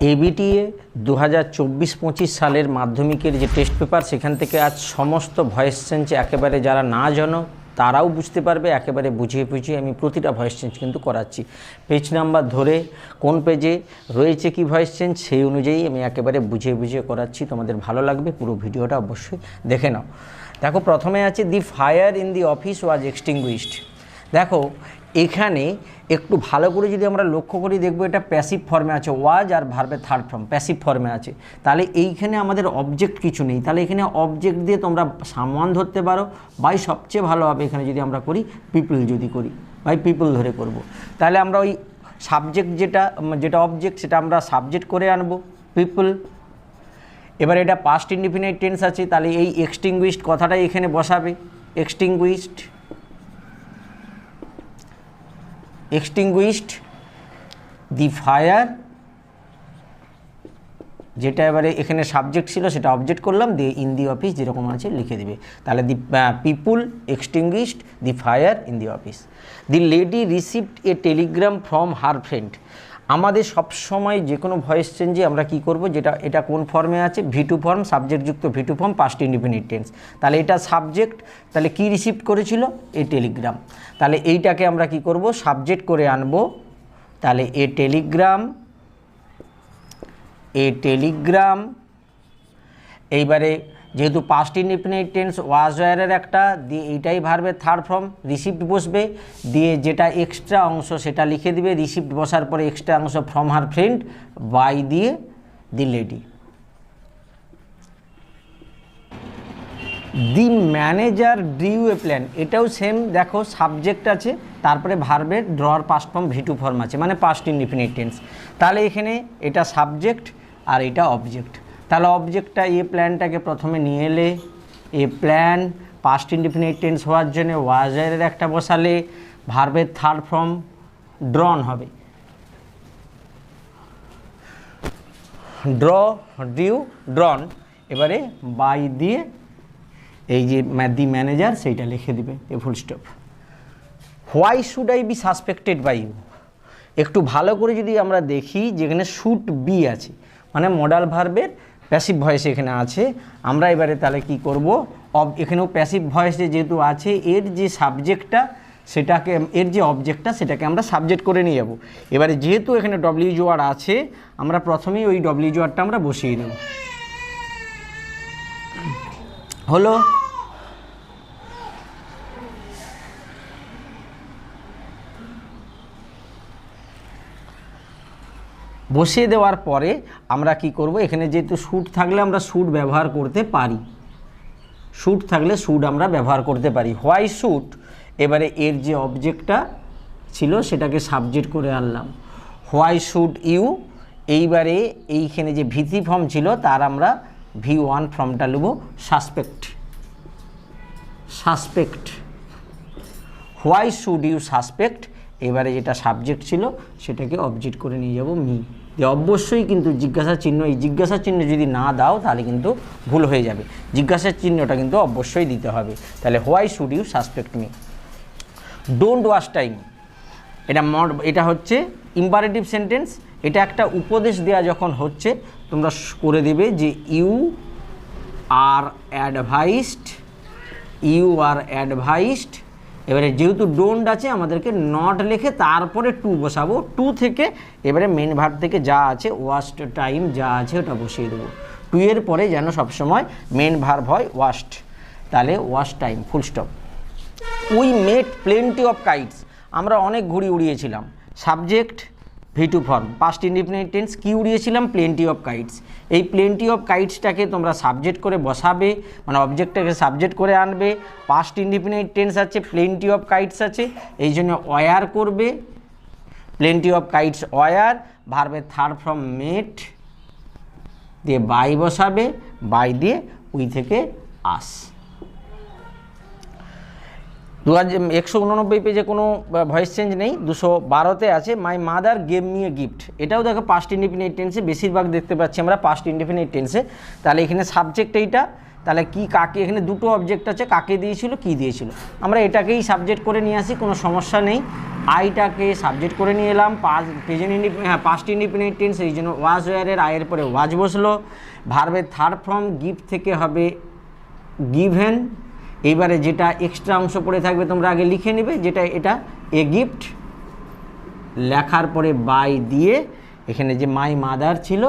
ABTA দু হাজার চব্বিশ পঁচিশ সালের মাধ্যমিকের যে টেস্ট পেপার সেখান থেকে আজ সমস্ত ভয়েস চেঞ্জ একেবারে যারা না জানো, তারাও বুঝতে পারবে, একেবারে বুঝিয়ে বুঝিয়ে আমি প্রতিটা ভয়েস চেঞ্জ কিন্তু করাচ্ছি। পেজ নাম্বার ধরে কোন পেজে রয়েছে কি ভয়েস চেঞ্জ সেই অনুযায়ী আমি একেবারে বুঝিয়ে বুঝিয়ে করাচ্ছি। তোমাদের ভালো লাগবে, পুরো ভিডিওটা অবশ্যই দেখে নাও। দেখো, প্রথমে আছে the fire in the office was extinguished দেখো এখানে একটু ভালো করে যদি আমরা লক্ষ্য করি, দেখব এটা প্যাসিভ ফর্মে আছে ওয়াজ আর ভার্বের থার্ড ফর্ম প্যাসিভ ফর্মে আছে। তাহলে এইখানে আমাদের অবজেক্ট কিছু নেই। তাহলে এখানে অবজেক্ট দিয়ে তোমরা সামান ধরতে পারো। বাই সবচেয়ে ভালো হবে এখানে যদি আমরা করি পিপল যদি করি বাই পিপল ধরে করব। তাহলে আমরা ওই সাবজেক্ট যেটা যেটা অবজেক্ট সেটা আমরা সাবজেক্ট করে আনব। পিপল এবার এটা পাস্ট ইনডিফিনাইট টেন্স আছে, তাহলে এই এক্সটিংগুইশড কথাটাই এখানে বসাবে। এক্সটিংগুইশড এক্সটিংগুইশড দি ফায়ার, যেটা এবারে এখানে সাবজেক্ট ছিল, সেটা অবজেক্ট করলাম, দিয়ে ইন দি অফিস যেরকম আছে লিখে দিবে। তাহলে the people extinguished, the fire, in the office. The lady received a telegram from her friend. আমাদের সবসময় যে কোনো ভয়েস চেঞ্জে আমরা কি করব? যেটা, এটা কোন ফর্মে আছে? V two form সাবজেক্টযুক্ত V two form past independent tense তাহলে এটা সাবজেক্ট তাহলে কি রিসিভ করেছিল? এ টেলিগ্রাম তাহলে এইটাকে আমরা কি করব? সাবজেক্ট করে আনব। তাহলে এ টেলিগ্রাম এ টেলিগ্রাম এইবারে যেহেতু পাস্ট ইন্ডিপেন্ডেন্ট টেন্স ওয়াজ ওয়ারের একটা, দিয়ে এইটাই ভার্বে থার্ড ফর্ম রিসিপ্ট বসবে, দিয়ে যেটা এক্সট্রা অংশ সেটা লিখে দিবে রিসিপ্ট বসার পরে এক্সট্রা অংশ ফ্রম হার ফ্রেন্ড বাই দিয়ে the lady the manager drew a plan এটাও সেম দেখো সাবজেক্ট আছে, তারপরে ভার্বের ড্রর past form V two form আছে মানে পাস্ট ইনডিফিনিট টেন্স তাহলে এখানে এটা সাবজেক্ট আর এটা অবজেক্ট তাহলে অবজেক্টটা এ প্ল্যানটাকে প্রথমে নিয়ে এলে a plan past indefinite tense হওয়ার জন্য ওয়াজারের একটা বসালে ভার্বের থার্ড ফর্ম ড্রন হবে। ড্র ডিউ ড্রন এবারে বাই দিয়ে এই যে দি ম্যানেজার সেইটা লিখে দিবে a full stop why should I be suspected by you একটু ভালো করে যদি আমরা দেখি, যেখানে শুট বি আছে মানে মডাল ভার্বের প্যাসিভ ভয়েস এখানে আছে। আমরা এবারে তাহলে কি করব? অব এখানেও প্যাসিভ ভয়েসে যেহেতু আছে, এর যে সাবজেক্টটা সেটাকে এর যে অবজেক্টটা সেটাকে আমরা সাবজেক্ট করে নিয়ে যাব। এবারে যেহেতু এখানে ডব্লিউ জোয়ার আছে, আমরা প্রথমেই ওই ডব্লিউ জোয়ারটা আমরা বসিয়ে নেব হলো? বসিয়ে দেওয়ার পরে আমরা কি করব? এখানে যেহেতু স্যুট থাকলে আমরা স্যুট ব্যবহার করতে পারি। স্যুট থাকলে স্যুট আমরা ব্যবহার করতে পারি। হোয়াই স্যুট এবারে এর যে অবজেক্টটা ছিল সেটাকে সাবজেক্ট করে আনলাম। হোয়াই শুড ইউ এইবারে এইখানে যে ভিত্তি ফর্ম ছিল তার আমরা ভি ওয়ান ফর্মটা নেব। Suspect suspect why should you suspect এবারে যেটা সাবজেক্ট ছিল, সেটাকে অবজেক্ট করে নিয়ে যাব মি যে অবশ্যই কিন্তু জিজ্ঞাসা চিহ্ন, এই জিজ্ঞাসা চিহ্ন যদি না দাও, তাহলে কিন্তু ভুল হয়ে যাবে। জিজ্ঞাসার চিহ্নটা কিন্তু অবশ্যই দিতে হবে। তাহলে why should you suspect me don't waste time এটা মড এটা হচ্ছে ইম্পারেটিভ সেন্টেন্স এটা একটা উপদেশ দেওয়া যখন হচ্ছে, তোমরা করে দেবে যে you are advised you are advised এবারে যেহেতু ডোন্ট আছে, আমাদেরকে নট লিখে তারপরে টু বসাবো। টু থেকে এবারে মেন ভার্ব থেকে যা আছে ওয়াস্ট টাইম যা আছে, ওটা বসিয়ে দেবো। টু এর পরে যেন সবসময় মেন ভার্ব হয় ওয়াস্ট তাহলে waste time full stop we met plenty of kites আমরা অনেক ঘুড়ি উড়িয়েছিলাম। Subject V two form past independent tense কী উড়িয়েছিলাম? প্লেন্টি অফ কাইটস এই প্লেন্টি অফ কাইটসটাকে তোমরা সাবজেক্ট করে বসাবে মানে অবজেক্টটাকে সাবজেক্ট করে আনবে। পাস্ট ইন্ডিপেন্ডেন্ট টেন্স আছে প্লেন্টি অফ কাইটস আছে, এই জন্য অয়ার করবে। প্লেন্টি অফ কাইটস অয়ার ভার্বের থার্ড ফ্রম মেট দিয়ে বাই বসাবে বাই দিয়ে উই থেকে আস। দু হাজার একশো উননব্বই পেজে কোনো ভয়েস চেঞ্জ নেই, দুশো বারোতে আছে মাই মাদার গেম নিয়ে গিফট এটাও দেখো পাস্ট ইন্ডিপেন্ডেন্ট টেন্সে বেশিরভাগ দেখতে পাচ্ছি আমরা পাস্ট ইন্ডিপেন্ডেন্ট টেন্সে তাহলে এখানে সাবজেক্ট এইটা, তাহলে কি কাকে, এখানে দুটো অবজেক্ট আছে, কাকে দিয়েছিল, কি দিয়েছিল? আমরা এটাকেই সাবজেক্ট করে নিয়ে আসি, কোনো সমস্যা নেই। আইটাকে সাবজেক্ট করে নিয়ে এলাম পাস প্রেজেন্ট হ্যাঁ পাস্ট ইন্ডিপেন্ডেন্ট টেন্স এই জন্য ওয়াজ ওয়ারের আয়ের পরে ওয়াজ বসল। ভার্বের থার্ড ফর্ম গিফট থেকে হবে গিভেন এইবারে যেটা এক্সট্রা অংশ পড়ে থাকবে, তোমরা আগে লিখে নেবে, যেটা এটা এ গিফট লেখার পরে বাই দিয়ে, এখানে যে মাই মাদার ছিল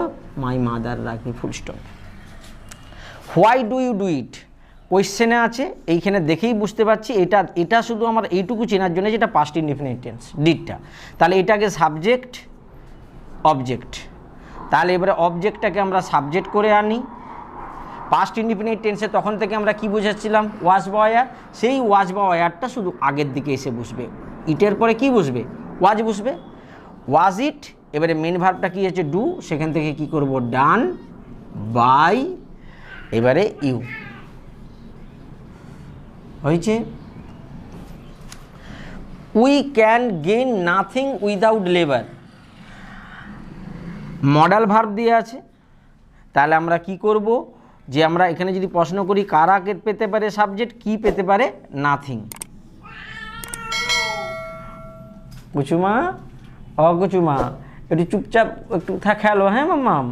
my mother Rakhi full stop why do you do it কোয়েশ্চেনে আছে, এইখানে দেখেই বুঝতে পারছি, এটা এটা শুধু আমার এইটুকু চেনার জন্য যেটা পাস্ট ইনডিফিনিট টেন্স ডিটটা তাহলে এটাকে সাবজেক্ট অবজেক্ট তাহলে এবারে অবজেক্টটাকে আমরা সাবজেক্ট করে আনি। পাস্ট ইন্ডিপেন্ডেন্ট টেন্সে তখন থেকে আমরা কি বুঝাচ্ছিলাম? ওয়াজ বা ওয়ার সেই ওয়াজ বা ওয়ারটা শুধু আগের দিকে এসে বসবে। ইটের পরে কি বসবে? ওয়াজ বসবে। ওয়াজ ইট এবারে মেন ভার্বটা কী হচ্ছে? ডু সেখান থেকে কি করব? ডান বাই এবারে ইউ হয়েছে? We can gain nothing without labour modal verb দিয়ে আছে। তাহলে আমরা কি করব? যে আমরা এখানে যদি প্রশ্ন করি, কারা পেতে পারে সাবজেক্ট কি পেতে পারে? নাথিং কুচুমা? অ, কুচুমা। একটু চুপচাপ, একটু খেলো হ্যাঁ মাম্মাম?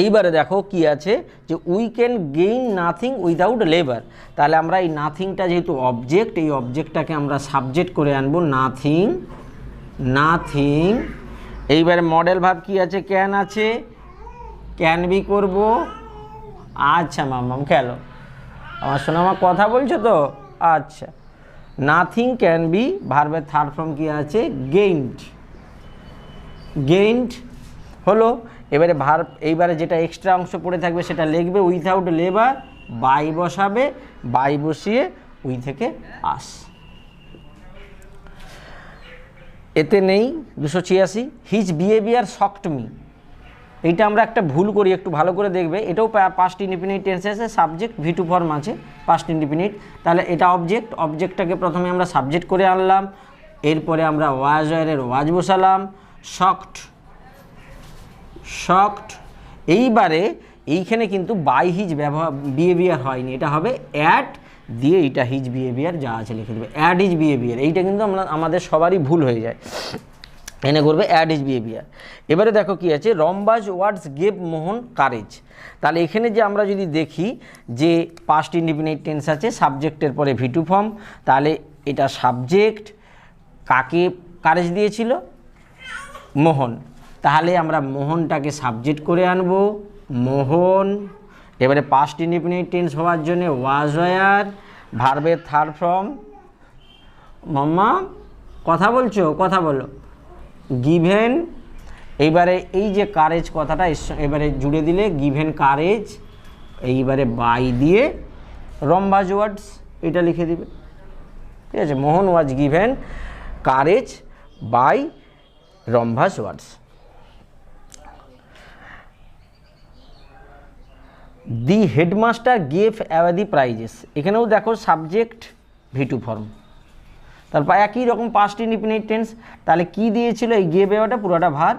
এইবারে দেখো কি আছে, যে we can gain nothing without labour তাহলে আমরা এই নাথিংটা যেহেতু অবজেক্ট এই অবজেক্টটাকে আমরা সাবজেক্ট করে আনব নাথিং নাথিং এইবারে মডেল ভাব কি আছে ক্যান আছে? ক্যান বি করব? আচ্ছা মাম্মাম, খেলো। আমার শোনো, আমার কথা বলছো তো? আচ্ছা। নাথিং ক্যান বি ভার্বের থার্ড ফর্ম কি আছে? গেইনড গেইনড হলো, এবারে ভার এইবারে যেটা এক্সট্রা অংশ পড়ে থাকবে, সেটা লিখবে উইথাউট লেবার বাই বসাবে বাই বসিয়ে উই থেকে আস। এতে নেই, দুশো ছিয়াশি। হিজ বিহেভিয়ার শক্ট মি এইটা আমরা একটা ভুল করি, একটু ভালো করে দেখবে। এটাও পাস্ট ইন্ডিপেন্ডেন্ট টেন্স আছে সাবজেক্ট ভি টু ফর্ম আছে পাস্ট ইন্ডিপেন্ডেন্ট তাহলে এটা অবজেক্ট অবজেক্টটাকে প্রথমে আমরা সাবজেক্ট করে আনলাম, এরপরে আমরা ওয়াজ ওয়ারের ওয়াজ বসালাম শক্ট শকড এইবারে এইখানে কিন্তু বাই হিজ ব্যবহার বিহেভিয়ার হয়নি, এটা হবে অ্যাড দিয়ে এইটা হিজ বিহেভিয়ার যা আছে লিখে দেবে অ্যাড হিজ বিহেভিয়ার এইটা কিন্তু আমরা, আমাদের সবারই ভুল হয়ে যায়। এনে করবে অ্যাড ইজ বিহেভিয়ার এবারে দেখো কি আছে, রম্বাজ ওয়ার্ডস গেভ মোহন কারেজ। তাহলে এখানে যে আমরা যদি দেখি যে পাস্ট ইন্ডিপেন্ডেন্ট টেন্স আছে সাবজেক্টের পরে ভিটু ফর্ম তাহলে এটা সাবজেক্ট কাকে কারেজ দিয়েছিল? মোহন। তাহলে আমরা মোহনটাকে সাবজেক্ট করে আনব। মোহন, এবারে পাস্ট ইন্ডিপেন্ডেন্ট টেন্স হওয়ার জন্য ওয়াজ ওয়ার ভার্বের থার্ড ফর্ম মাম্মা, কথা বলছো? কথা বলো। গিভেন। এইবারে এই যে কারেজ কথাটা এবারে জুড়ে দিলে, গিভেন কারেজ এইবারে বাই দিয়ে রম্বাজ ওয়ার্ডস এটা লিখে দিবে। ঠিক আছে, Mohan was given courage by রম্ভাস words the headmaster gave away prizes এখানেও দেখো সাবজেক্ট ভিটু ফর্ম তারপর একই রকম পাস্ট ইন্ডিপেন্ডেন্ট টেন্স তাহলে কি দিয়েছিল? এই গেভ বেওয়াটা পুরোটা ভার।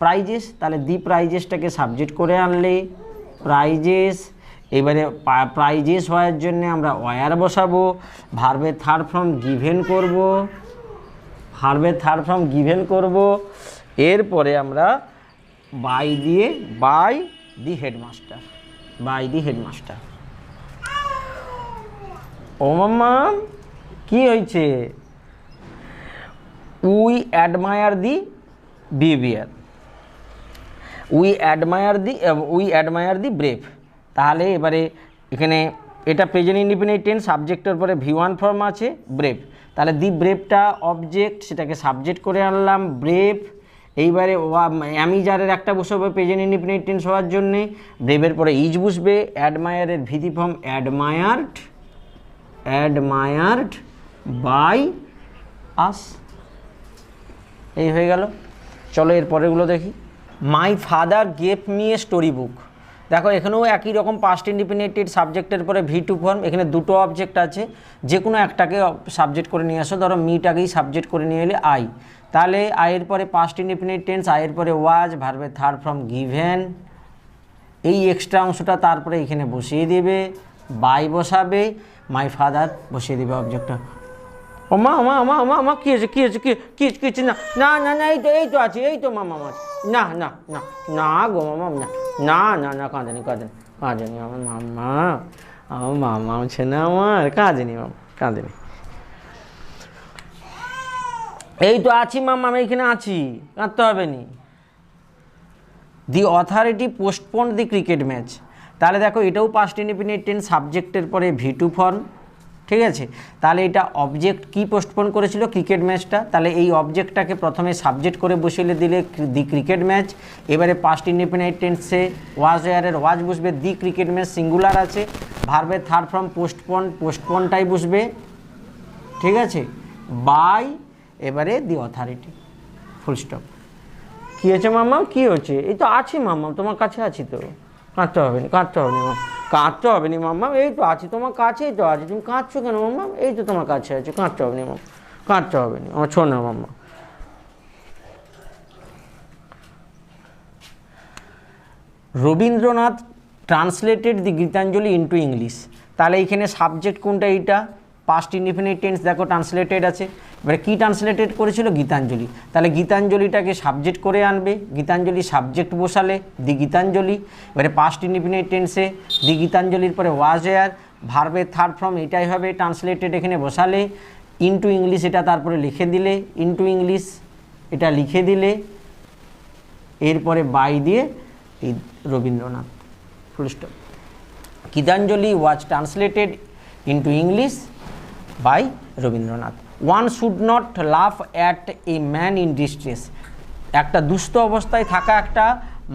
প্রাইজেস তাহলে দি প্রাইজেসটাকে সাবজেক্ট করে আনলে। প্রাইজেস এবারে প্রাইজেস হওয়ার জন্য আমরা ওয়ার বসাবো। ভার্বের থার্ড ফর্ম গিভেন করব। ভার্বের থার্ড ফর্ম গিভেন করব। এরপরে আমরা বাই দিয়ে by the headmaster by the headmaster ও মাম্মা, কি হয়েছে? We admire the behaviour we admire the we admire the brave তাহলে এবারে এখানে এটা প্রেজেন্ট ইন্ডিপেন্ডেন্ট টেন্স সাবজেক্টের পরে ভি ওয়ান ফর্ম আছে ব্রেভ তাহলে দি ব্রেভটা অবজেক্ট সেটাকে সাবজেক্ট করে আনলাম ব্রেভ এইবারে অ্যামিজারের একটা বসবে প্রেজেন্ট ইন্ডিপেন্ডেন্ট টেন্স হওয়ার জন্যে ব্রেভের পরে ইজ বসবে অ্যাডমায়ারের V three form admired admired by us এই হয়ে গেল। চলো এর পরেরগুলো দেখি। My father gave me a story book দেখো, এখানেও একই রকম পাস্ট ইন্ডিপেন্ডেন্টেড সাবজেক্টের পরে ভি টু ফর্ম এখানে দুটো অবজেক্ট আছে। যে কোনো একটাকে সাবজেক্ট করে নিয়ে আসো। ধরো মিটাকেই সাবজেক্ট করে নিয়ে এলে আই তাহলে আয়ের পরে পাস্ট ইন্ডিপেন্ডেন্ট টেন্স আয়ের পরে ওয়াজ ভার্বের থার্ড ফর্ম গিভেন এই এক্সট্রা অংশটা তারপরে এখানে বসিয়ে দেবে। বাই বসাবে। মাই ফাদার বসিয়ে দেবে অবজেক্টটা ও মা মা মা মা মা, কি হয়েছে কি হয়েছে, কি কি কি হয়েছে? না না না না, এই তো এই তো আছে, এই তো মামা মাছ না না না না গো মামা, না না না না, কাঁদেনি কাঁদেনি কাঁদেনি আমার মামা আমার মামা আছে না আমার, কাঁদেনি মামা, কাঁদেনি। এই তো আছি মামা, আমি এখানে আছি, কাঁদতে হবে নি। The authority postpone the cricket match তাহলে দেখো, এটাও পাস্ট ইন্ডিপেন্ডেন্ট টেন সাবজেক্টের পরে ভি টু ফর্ম ঠিক আছে? তাহলে এটা অবজেক্ট কি পোস্টপোন করেছিল? ক্রিকেট ম্যাচটা তাহলে এই অবজেক্টটাকে প্রথমে সাবজেক্ট করে বসিয়ে দিলে দি ক্রিকেট ম্যাচ এবারে পাস্ট ইন্ডিপেন্ডেন্ট টেন্সে ওয়াজ এয়ারের ওয়াজ বসবে দি ক্রিকেট ম্যাচ সিঙ্গুলার আছে। ভার্বের থার্ড ফর্ম পোস্টপোন পোস্টপোনটাই বসবে। ঠিক আছে? বাই এবারে দি অথরিটি ফুল স্টপ কী হয়েছে মামা কী হচ্ছে এই তো আছি মামা তোমার কাছে আছি তো। কাঁদতে হবে না, কাঁদতে হবে না। কাঁদতে হবে নি, মাম্মা। এই তো আছি তোমার কাছেই তো আছি। তুমি কাঁদছো কেন, মাম্মা? এই তো তোমার কাছে আছে। কাঁদতে হবে নি মামা কাঁদতে হবে নি। আমার না, মাম্মা। Rabindranath translated the Gitanjali into English তাহলে এইখানে সাবজেক্ট কোনটা এইটা? পাস্ট ইনডিফিনিট টেন্স দেখো ট্রান্সলেটেড আছে। এবারে কী ট্রান্সলেটেড করেছিল? গীতাঞ্জলি। তাহলে গীতাঞ্জলিটাকে সাবজেক্ট করে আনবে। গীতাঞ্জলি সাবজেক্ট বসালে দি গীতাঞ্জলি এবারে পাস্ট ইনডিফিনিট টেন্সে দি গীতাঞ্জলির পরে ওয়াজ এয়ার ভার্বের থার্ড ফর্ম এটাই হবে ট্রান্সলেটেড এখানে বসালে। ইনটু ইংলিশ এটা তারপরে লিখে দিলে। ইনটু ইংলিশ এটা লিখে দিলে। এরপরে বাই দিয়ে Rabindranath. Full stop Gitanjali was translated into English by Rabindranath one should not laugh at a man in distress একটা দুস্থ অবস্থায় থাকা একটা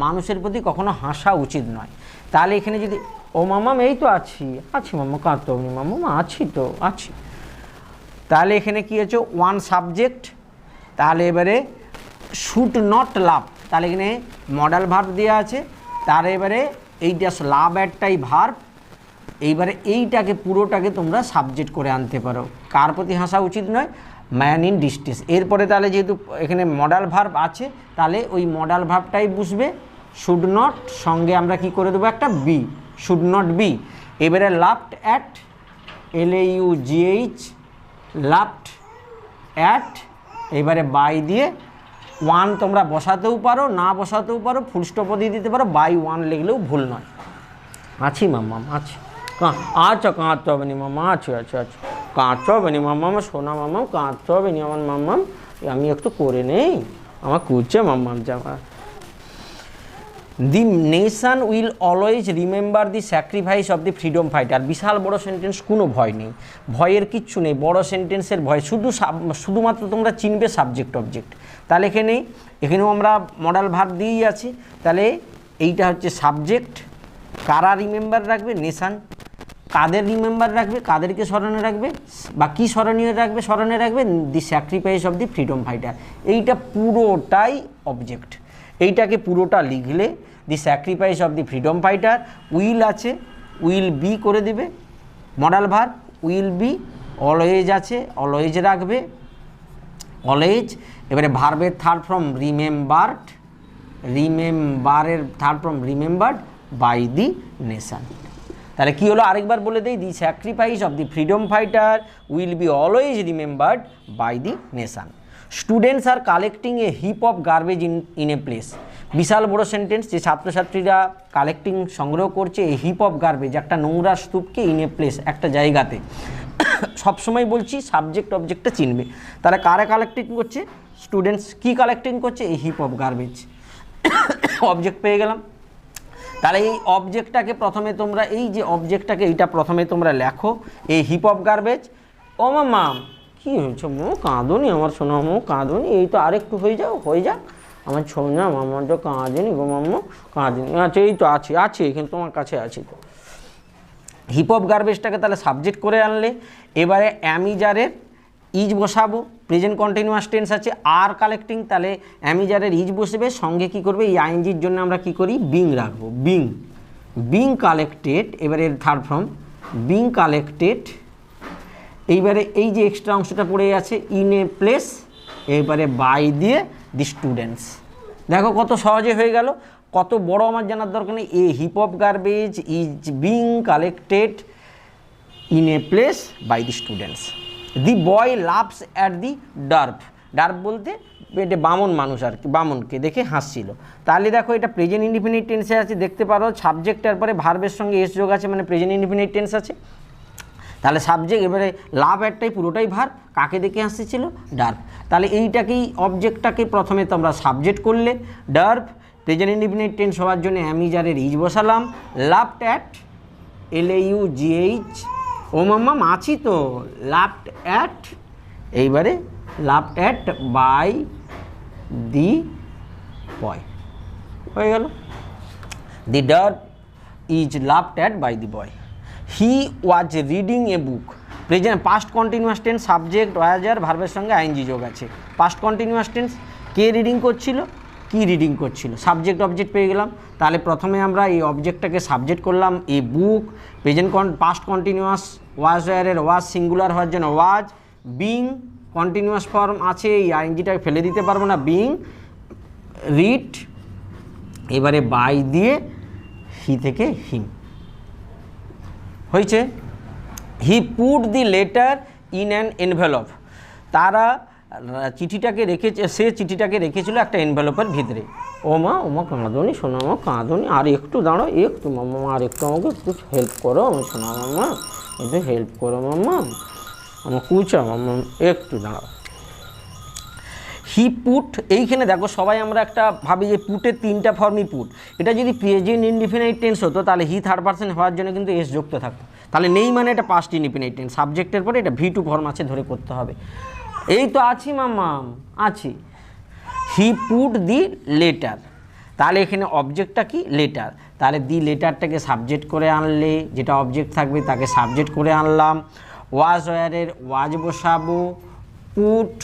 মানুষের প্রতি কখনো হাসা উচিত নয়। তাহলে এখানে যদি, ও মামাম এই তো আছি। আছি মামা হবে মামা আছি তো, আছি। তাহলে এখানে কী হচ্ছে ওয়ান সাবজেক্ট তাহলে এবারে শুট নট লাভ তাহলে এখানে মডেল ভার্ব দেওয়া আছে। তার এবারে এইটা লাভ একটাই ভার্ব এইবারে এইটাকে, পুরোটাকে তোমরা সাবজেক্ট করে আনতে পারো। কার প্রতি হাসা উচিত নয় ম্যান ইন ডিস্টেন্স এরপরে তাহলে যেহেতু এখানে মডাল ভার্ব আছে, তাহলে ওই মডাল ভার্বটাই বুঝবে। শুড নট সঙ্গে আমরা কি করে দেবো একটা? বি শুড নট বি এবারে laughed at L A U GH laughed at এবারে বাই দিয়ে ওয়ান তোমরা বসাতেও পারো, না বসাতেও পারো ফুল স্টপও দিয়ে দিতে পারো বাই ওয়ান লিখলেও ভুল নয়। আছি, মাম্মাম, আছি। আচ্ছা কাঁদতে হবে নি মাম্মা আছি আচ্ছা আচ্ছা। কাঁদতে হবে নি মাম্মাম সোনা মাম্মাম কাঁদতে হবে নি আমার মাম্মাম আমি একটু করে নেই। আমার কুচ্ছে মাম্মাম জামা the nation will always remember the sacrifice of the freedom fighter. বিশাল বড় সেন্টেন্স কোনো ভয় নেই। ভয়ের কিচ্ছু নেই। বড় সেন্টেন্সের ভয়। শুধু শুধুমাত্র তোমরা চিনবে সাবজেক্ট, অবজেক্ট। তাহলে এখানে এখানেও আমরা মডেল ভাব দিয়েই আছি। তাহলে এইটা হচ্ছে সাবজেক্ট। কারা রিমেম্বার রাখবে? নেশান। কাদের রিমেম্বার রাখবে, কাদেরকে স্মরণে রাখবে, বা কী স্মরণীয় রাখবে, স্মরণে রাখবে? The sacrifice of the freedom fighter এইটা পুরোটাই অবজেক্ট এইটাকে পুরোটা লিখলে the sacrifice of the freedom fighter will আছে উইল বি করে দেবে। Modal verb will be always আছে অলওয়েজ রাখবে। অলওয়েজ এবারে ভার্বের third form remembered রিমেম্বারের third form remembered by the nation তাহলে কি হলো? আরেকবার বলে দেই the sacrifice of the freedom fighter will be always remembered by the nation students R collecting a heap of garbage in in a place বিশাল বড় sentence যে ছাত্রছাত্রীরা collecting সংগ্রহ করছে এই হিপ অফ গার্বেজ একটা নোংরা স্তূপকে ইন এ প্লেস একটা জায়গাতে। সবসময় বলছি সাবজেক্ট অবজেক্টটা চিনবে। তাহলে কারা কালেক্টিং করছে? স্টুডেন্টস কি কালেক্টিং করছে? এই হিপ অফ গার্বেজ অবজেক্ট পেয়ে গেলাম। তাহলে এই অবজেক্টটাকে প্রথমে তোমরা, এই যে অবজেক্টটাকে এইটা প্রথমে তোমরা লেখো, এই হিপ অফ গার্বেজ ও মাম কী হয়েছে? মো কাঁদনি আমার সোনা, মো কাঁদনি। এই তো আরেকটু হয়ে যাও, হয়ে যাক। আমার সোনা মামার তো কাঁদনি গো মাম্মা কাঁদনি। আচ্ছা এই তো আছে আছে, এখানে তোমার কাছে আছে তো। হিপ অফ গার্বেজটাকে তাহলে সাবজেক্ট করে আনলে। এবারে অ্যামিজারের ইজ বসাবো। প্রেজেন্ট কন্টিনিউয়াস টেন্স আছে, আর কালেক্টিং তাহলে অ্যামিজারের ইজ বসবে, সঙ্গে কি করবে, এই আইনজির জন্য আমরা কি করি বিং রাখব বিং বিং কালেক্টেড এবারে থার্ড ফর্ম বিং কালেক্টেড এইবারে এই যে এক্সট্রা অংশটা পড়ে আছে ইন এ প্লেস এবারে বাই দিয়ে দি স্টুডেন্টস দেখো কত সহজে হয়ে গেল, কত বড় আমার জানার দরকার নেই, a heap of garbage is being collected in a place by the students the boy laughs at the dwarf dwarf বলতে এটা বামন মানুষ আর কি, বামনকে দেখে হাসছিল। তাহলে দেখো এটা প্রেজেন্ট ইন্ডিপেন্ডেন্ট টেন্সে আছে, দেখতে পারো সাবজেক্টের পরে ভার্বের সঙ্গে এস যোগ আছে মানে প্রেজেন্ট ইন্ডিপেন্ডেন্ট টেন্স আছে। তাহলে সাবজেক্ট এবারে লাভ একটাই পুরোটাই ভার কাকে দেখে আসতেছিল ডার্ভ তাহলে এইটাকেই অবজেক্টটাকে প্রথমে তোমরা সাবজেক্ট করলে ডার্ভ প্রেজেন্ট ইন্ডিপেন্ডেন্ট টেন্স হওয়ার জন্য অ্যামিজারের ইজ বসালাম লাভ ট্যাট এল এ ইউ জিএইচ ও মাম্মাম আছি তো। লাফট অ্যাট এইবারে laughed at by the boy হয়ে গেল। The dwarf is laughed at by the boy he was reading a book present past continuous tense subject was are ভার্বের সঙ্গে ING যোগ আছে। পাস্ট কন্টিনিউয়াস টেন্স কে reading করছিল? কি রিডিং করছিল? সাবজেক্ট অবজেক্ট পেয়ে গেলাম। তাহলে প্রথমে আমরা এই অবজেক্টটাকে সাবজেক্ট করলাম এ বুক প্রেজেন্ট কন পাস্ট কন্টিনিউয়াস ওয়াজ ওয়ারের ওয়াজ সিঙ্গুলার হওয়ার জন্য ওয়াজ বিং কন্টিনিউয়াস ফর্ম আছে, এই আইনজিটাকে ফেলে দিতে পারব না বিং রিড এবারে বাই দিয়ে হি থেকে হিম হয়েছে? He put the letter in an envelope তারা চিঠিটাকে রেখেছে, সে চিঠিটাকে রেখেছিল একটা এনভেলপের ভিতরে। ও মা ও মা, কাঁদনি, শোনা মা, কাঁদনি, আর একটু দাঁড়ো একটু মাম্মা আর একটু আমাকে একটু হেল্প করো, আমি শোনা মাম্মা একটু হেল্প করো মাম্মা আমার কুচা মাম্মা একটু দাঁড়াও। হি পুট এইখানে দেখো সবাই আমরা একটা ভাবি যে পুটের তিনটা ফর্মই পুট এটা যদি প্রেজেন্ট ইনডিফিনাইট টেন্স হতো, তাহলে হি থার্ড পার্সন হওয়ার জন্য কিন্তু এস যুক্ত থাকতো। তাহলে নেই মানে এটা পাস্ট ইনডিফিনাইট টেন্স সাবজেক্টের পরে এটা ভি টু ফর্ম আছে ধরে করতে হবে। এই তো আছি, মাম্মাম। আছি। হি পুট দি লেটার তাহলে এখানে অবজেক্টটা কি? লেটার তাহলে দি লেটারটাকে সাবজেক্ট করে আনলে, যেটা অবজেক্ট থাকবে তাকে সাবজেক্ট করে আনলাম। ওয়াজ ওয়ারের ওয়াজ বসাবো। পুট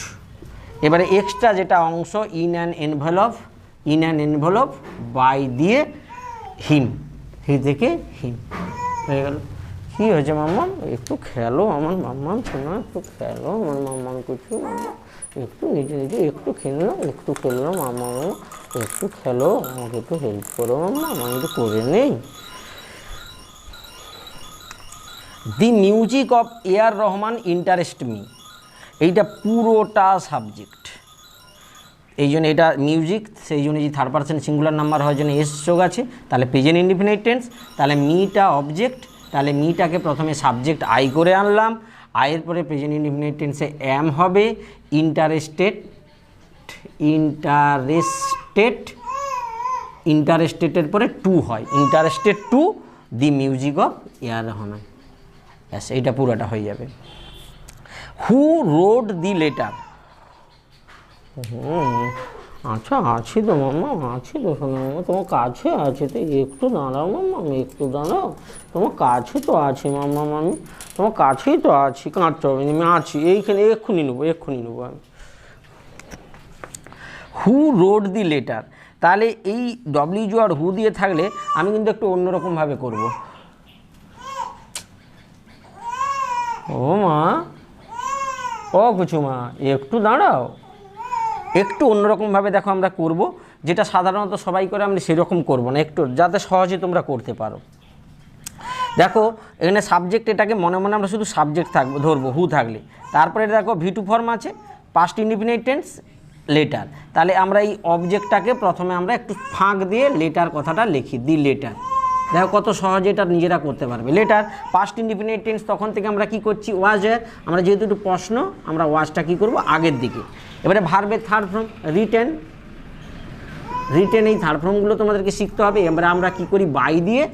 এবারে এক্সট্রা যেটা অংশ in an envelope in an envelope by দিয়ে হিম হি থেকে হিম হয়ে গেল। কী হয়েছে মাম্মাম? একটু খেলো আমার মাম্মাম, শোনা, একটু খেলো আমার মাম্মাম কিছু। মাম্মা একটু নিজে নিজে একটু খেললো একটু খেললো মাম্মা একটু খেলো, আমাকে একটু হেল্প করো মাম্মা আমি একটু করে নেই। The music of A R Rahman interest me এইটা পুরোটা সাবজেক্ট এই জন্য এটা মিউজিক সেই জন্য যদি থার্ড পার্সেন্ট সিঙ্গুলার নাম্বার হওয়ার জন্য এস যোগ আছে, তাহলে প্রেজেন্ট ইন্ডিফিনাইট টেন্স তাহলে মিটা অবজেক্ট তাহলে মিটাকে প্রথমে সাবজেক্ট আই করে আনলাম। আয়ের পরে প্রেজেন্ট ইন্ডিফিনাইট টেন্সে এম হবে। ইন্টারেস্টেড ইন্টারেস্টেড ইন্টারেস্টেডের পরে টু হয়। Interested to the music of A R ব্যাস, এইটা পুরোটা হয়ে যাবে। হু রোড দি লেটার হুম। আচ্ছা আছি তো মাম্মা, আছি তো শোনো মাম্মা। তোমার কাছে আছে তো, একটু দাঁড়াও মাম্মা, আমি একটু দাঁড়াও। তোমার কাছে তো আছি মাম্মা আমি তোমার কাছেই তো আছি, কাঁদতে হবে আমি আছি। এইখানে, এক্ষুনি নেব এক্ষুনি নেব আমি। হু রোড দি লেটার তাহলে এই ডব্লিউ আর হু দিয়ে থাকলে আমি কিন্তু একটু অন্যরকমভাবে করব। ও মা, ও কিছু মা একটু দাঁড়াও। একটু অন্যরকমভাবে দেখো আমরা করব, যেটা সাধারণত সবাই করে আমরা সেরকম করব না, একটু যাতে সহজে তোমরা করতে পারো। দেখো, এখানে সাবজেক্ট এটাকে মনে মনে আমরা শুধু সাবজেক্ট থাকব, ধরবো হু থাকলে। তারপরে দেখো ভি টু ফর্ম আছে পাস্ট ইন্ডিপেন্ডেন্ট টেন্স লেটার তাহলে আমরা এই অবজেক্টটাকে প্রথমে আমরা একটু ফাঁক দিয়ে লেটার কথাটা লিখি, দি লেটার দেখো কত সহজে এটা নিজেরা করতে পারবে। লেটার পাস্ট ইন্ডিপেন্ডেন্ট টেন্স তখন থেকে আমরা কি করছি? ওয়াজ আমরা যেহেতু একটু প্রশ্ন, আমরা ওয়াজটা কি করব? আগের দিকে। এবারে ভার্বের থার্ড ফর্ম রিটেন রিটেন এই থার্ড ফর্মগুলো তোমাদেরকে শিখতে হবে। এবারে আমরা কি করি? বাই দিয়ে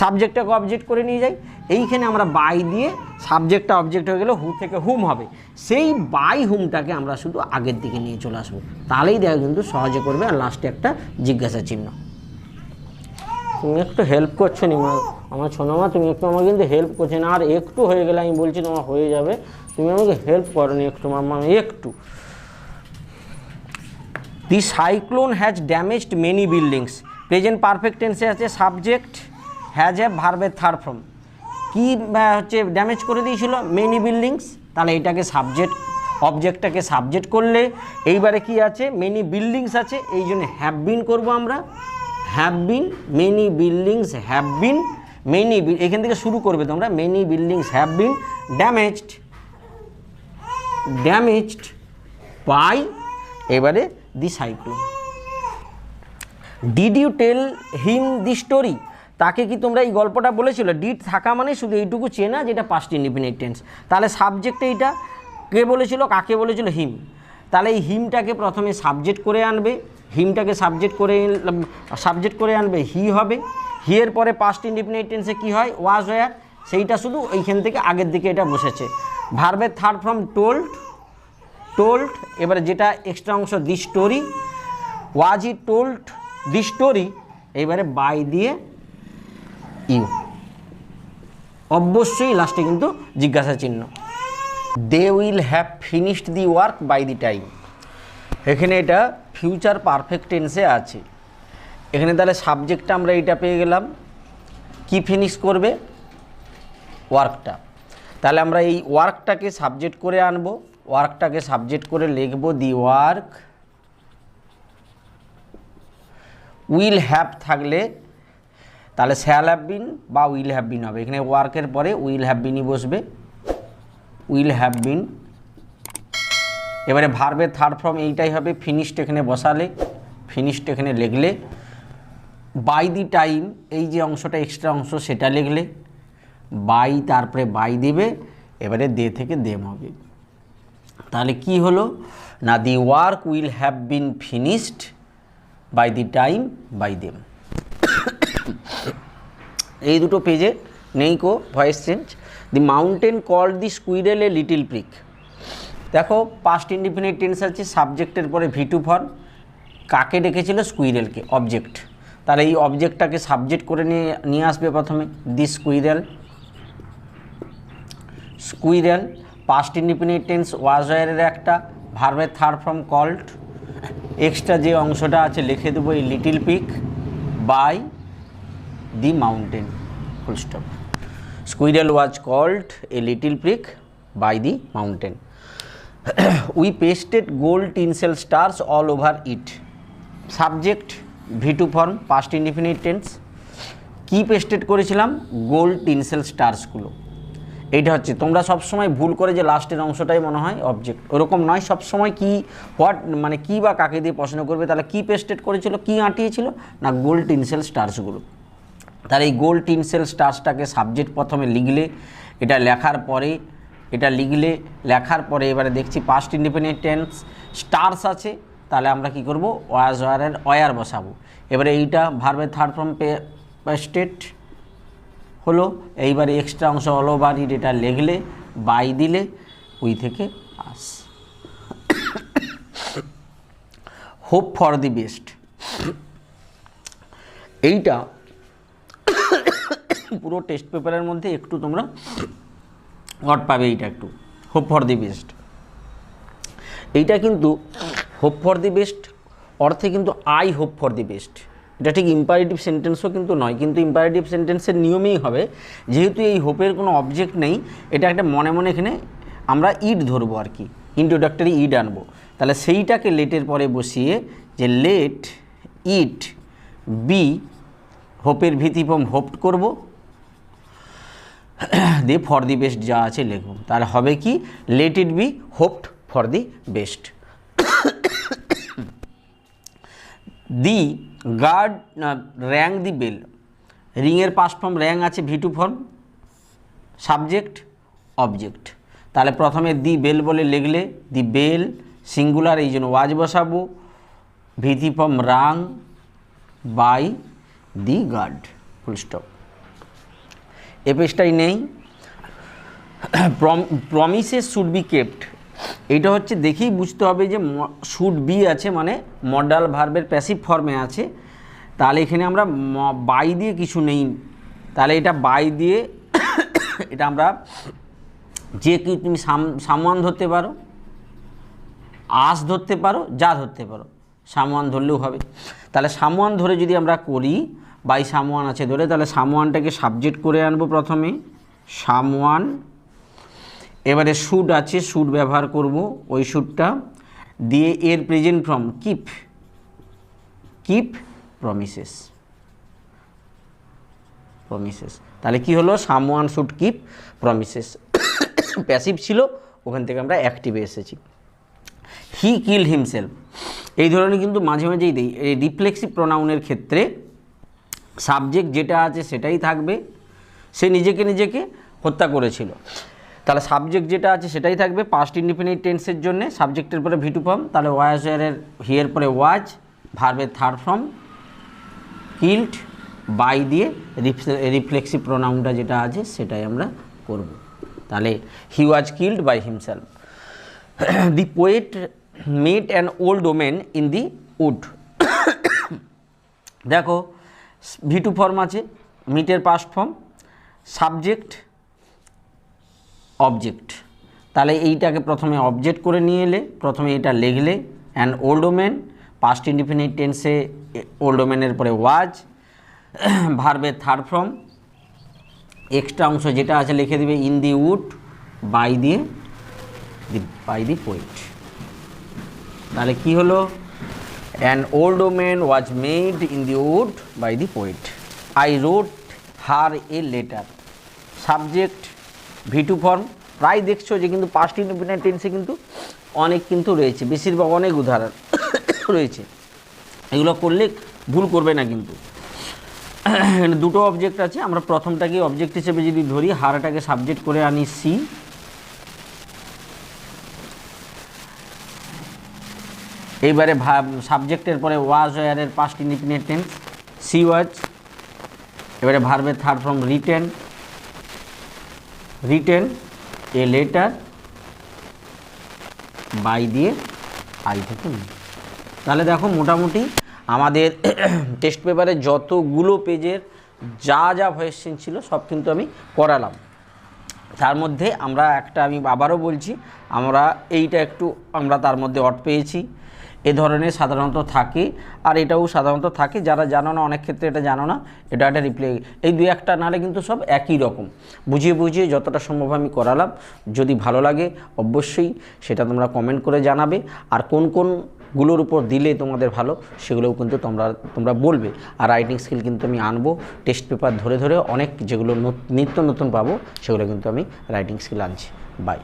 সাবজেক্টটাকে অবজেক্ট করে নিয়ে যাই। এইখানে আমরা বাই দিয়ে সাবজেক্টটা অবজেক্ট হয়ে গেলে হু থেকে হুম হবে। সেই বাই হুমটাকে আমরা শুধু আগের দিকে নিয়ে চলে আসব। তাহলেই দেখো কিন্তু সহজে করবে আর লাস্টে একটা জিজ্ঞাসা চিহ্ন। তুমি একটু হেল্প করছ নি মা। আমার মা, তুমি একটু আমাকে কিন্তু হেল্প করছ না। আর একটু হয়ে গেলে আমি বলছি তোমার হয়ে যাবে। তুমি আমাকে হেল্প করো নি একটু মাম্মা একটু। The cyclone has damaged many buildings present perfect টেন্সে আছে সাবজেক্ট হ্যাজ এ ভার্বের থার্ড ফর্ম কী হচ্ছে ড্যামেজ করে দিয়েছিল? মেনি বিল্ডিংস তাহলে এটাকে সাবজেক্ট অবজেক্টটাকে সাবজেক্ট করলে, এইবারে কি আছে? মেনি বিল্ডিংস আছে, এই জন্য হ্যাভ বিন করব আমরা। Have been many buildings have been many এখান থেকে শুরু করবে তোমরা। Many buildings have been damaged damaged by এবারে the cyclone. Did you tell him the story তাকে কি তোমরা এই গল্পটা বলেছিল? ডিড থাকা মানে শুধু এইটুকু চেনা যেটা পাস্ট ইন্ডিপেন্ডেন্ট টেন্স তাহলে সাবজেক্টে এইটা? কে বলেছিল? কাকে বলেছিল? হিম তাহলে এই হিমটাকে প্রথমে সাবজেক্ট করে আনবে। হিমটাকে সাবজেক্ট করে সাবজেক্ট করে আনবে হি হবে। হি এর পরে পাস্ট ইন্ডিপেন্ডেন্ট টেন্সে কী হয়? ওয়াজ ওয়ার সেইটা শুধু এইখান থেকে আগের দিকে এটা বসেছে। ভার্বের থার্ড ফর্ম টোল্ড টোল্ড এবারে যেটা এক্সট্রা অংশ দি স্টোরি ওয়াজ ই টোল্ড দি স্টোরি এবারে বাই দিয়ে ইউ অবশ্যই লাস্টে কিন্তু জিজ্ঞাসা চিহ্ন। They will have finished the work by the time এখানে এটা ফিউচার পারফেক্ট টেন্সে আছে। এখানে তাহলে সাবজেক্টটা আমরা এইটা পেয়ে গেলাম। কি ফিনিশ করবে? ওয়ার্কটা তাহলে আমরা এই ওয়ার্কটাকে সাবজেক্ট করে আনব। ওয়ার্কটাকে সাবজেক্ট করে লিখব দি ওয়ার্ক। উইল হ্যাভ থাকলে, তাহলে শ্যাল হ্যাভ বিন বা উইল হ্যাভ বিন হবে। এখানে ওয়ার্কের পরে উইল হ্যাভ বিনই বসবে। Will have been. এবারে ভার্বের থার্ড ফর্ম এইটাই হবে ফিনিশড এখানে বসালে ফিনিশড এখানে লিখলে। বাই দি টাইম এই যে অংশটা এক্সট্রা অংশ, সেটা লিখলে। বাই তারপরে বাই দিবে, এবারে দে থেকে দেম হবে। তাহলে কি হলো? না the work will have been finished by the time by them এই দুটো পেজে নেই কো voice change the mountain call the squirrel a little prig দেখো পাস্ট ইন্ডিপেন্ডেন্ট টেন্স আছে সাবজেক্টের পরে ভিটু ফর্ম কাকে ডেকেছিল? স্কুইরেলকে অবজেক্ট তাহলে এই অবজেক্টটাকে সাবজেক্ট করে নিয়ে নিয়ে আসবে প্রথমে the squirrel squirrel past independent tense ওয়াজয়ের একটা ভার্বের থার্ড ফর্ম কল্ড এক্সট্রা যে অংশটা আছে লিখে দেবো এই little prig by the mountain full stop squirrel was called a little prig by the mountain we pasted gold tinsel stars all over it subject V two form past indefinite tense key pasted করেছিলাম? Gold tinsel স্টার্সগুলো এইটা হচ্ছে, তোমরা সবসময় ভুল করে যে লাস্টের অংশটাই মনে হয় অবজেক্ট ওরকম নয় সব সময় কি হোয়াট মানে কি বা কাকে দিয়ে প্রশ্ন করবে, তাহলে কি পেস্টেড করেছিল, কি আঁটিয়েছিল, না গোল্ড টিনসেল স্টার্সগুলো তাহলে এই গোল্ড টিনসেল স্টার্সটাকে সাবজেক্ট প্রথমে লিখলে, এটা লেখার পরে, এটা লিখলে, লেখার পরে এবারে দেখছি পাস্ট ইন্ডিপেন্ডেন্ট টেন্স স্টার্স আছে, তাহলে আমরা কি করব ওয়াজ ওয়ারের ওয়ার বসাবো। এবারে এইটা ভার্বের থার্ড ফর্ম পেস্টেড হলো, এইবারে এক্সট্রা অংশ ওভার ইট এটা লিখলে বাই দিলে উই থেকে us. Hope for the best এইটা পুরো টেস্ট পেপারের মধ্যে একটু তোমরা অট পাবে এইটা একটু। হোপ ফর দি বেস্ট এইটা কিন্তু হোপ ফর দি বেস্ট অর্থে কিন্তু I hope for the best এটা ঠিক ইম্পারেটিভ সেন্টেন্সও কিন্তু নয়, কিন্তু ইম্পারেটিভ সেন্টেন্সের নিয়মেই হবে। যেহেতু এই হোপের কোনো অবজেক্ট নেই, এটা একটা মনে মনে এখানে আমরা ইড ধরবো আর কি ইন্ট্রোডাক্টরি ইড আনব। তাহলে সেইটাকে লেটের পরে বসিয়ে যে লেট ইট বি হোপের ভিত্তিপম হোপড করব। দিয়ে ফর দি বেস্ট যা আছে লিখব। তার হবে কি let it be hoped for the best the guard rang the bell. রিংয়ের পাস্ট ফর্ম র্যাং আছে V two form subject object তাহলে প্রথমে দি বেল বলে লিখলে, দি বেল সিঙ্গুলার এই জন্য ওয়াজ বসাবো। V three form rang by the guard full stop এ পেজটাই নেই। প্রমিসেস শুড বি কেপ্ট এইটা হচ্ছে দেখেই বুঝতে হবে যে শুড বি আছে মানে মডাল ভার্বের প্যাসিভ ফর্মে আছে। তাহলে এখানে আমরা বাই দিয়ে কিছু নেই। তাহলে এটা বাই দিয়ে এটা আমরা যে কি তুমি সামওয়ান ধরতে পারো আস ধরতে পারো, যা ধরতে পারো। সামওয়ান ধরলেও হবে। তাহলে সামওয়ান ধরে যদি আমরা করি বাই সামওয়ান আছে ধরে, তাহলে সামওয়ানটাকে সাবজেক্ট করে আনব প্রথমে। সামওয়ান এবারে শুট আছে শুট ব্যবহার করব ওই শুটটা দিয়ে এর present form keep keep promises promises তাহলে কি হলো? Someone should keep promises passive ছিল, ওখান থেকে আমরা অ্যাক্টিভে এসেছি। হি কিল হিমসেলফ এই ধরনের কিন্তু মাঝে মাঝেই দেই। এই রিফ্লেক্সিভ প্রোনাউনের ক্ষেত্রে সাবজেক্ট যেটা আছে সেটাই থাকবে। সে নিজেকে নিজেকে হত্যা করেছিল। তাহলে সাবজেক্ট যেটা আছে সেটাই থাকবে পাস্ট ইন্ডিপেন্ডেন্ট টেন্সের জন্য সাবজেক্টের পরে ভিটু ফর্ম তাহলে ওয়াজ হিয়ের পরে ওয়াজ ভার্বের থার্ড ফর্ম কিল্ড বাই দিয়ে রিফ্লেক্সিভ প্রোনাউনটা যেটা আছে সেটাই আমরা করব। তাহলে he was killed by himself the poet made an old women in the wood দেখো ভিটু ফর্ম আছে মিটের পাস্ট ফর্ম সাবজেক্ট অবজেক্ট তাহলে এইটাকে প্রথমে অবজেক্ট করে নিয়ে এলে, প্রথমে এটা লিখলে an old women past independent টেন্সে ওল্ড ওমেনের পরে ওয়াজ ভার্বের থার্ড ফ্রম এক্সট্রা অংশ যেটা আছে লিখে দিবে ইন দি উড বাই দিয়ে দি বাই দি পোয়েট তাহলে কি হলো? An old women was made in the wood by the poet I read her a letter subject V two form প্রায় দেখছ যে কিন্তু পাস্ট ইন্ডিপেন্ডেন্ট টেন্সে কিন্তু অনেক কিন্তু রয়েছে, বেশিরভাগ অনেক উদাহরণ রয়েছে। এগুলো করলে ভুল করবে না কিন্তু। দুটো অবজেক্ট আছে, আমরা প্রথমটাকে অবজেক্ট হিসেবে যদি ধরি, হারটাকে সাবজেক্ট করে আনি সি এইবারে সাবজেক্টের পরে was ওয়ারের past independent tense she was এবারে ভার্বের third form written written a letter by দিয়ে আই থেকে। তাহলে দেখো মোটামুটি আমাদের টেস্ট পেপারে যতগুলো পেজের যা যা ভয়েসিন ছিল সব কিন্তু আমি করালাম তার মধ্যে আমরা একটা আমি আবারও বলছি, আমরা এইটা একটু আমরা তার মধ্যে অট পেয়েছি এ ধরনের সাধারণত থাকে, আর এটাও সাধারণত থাকে, যারা জানো না, অনেক ক্ষেত্রে এটা জানো না, এটা একটা রিপ্লে এই দুই একটা নালে কিন্তু সব একই রকম। বুঝিয়ে বুঝিয়ে যতটা সম্ভব আমি করালাম। যদি ভালো লাগে, অবশ্যই সেটা তোমরা কমেন্ট করে জানাবে। আর কোন কোনগুলোর উপর দিলে তোমাদের ভালো, সেগুলোও কিন্তু তোমরা তোমরা বলবে। আর রাইটিং স্কিল কিন্তু আমি আনব। টেস্ট পেপার ধরে ধরে অনেক যেগুলো নত- নিত্য নতুন পাবো, সেগুলো কিন্তু আমি রাইটিং স্কিল আনছি। বাই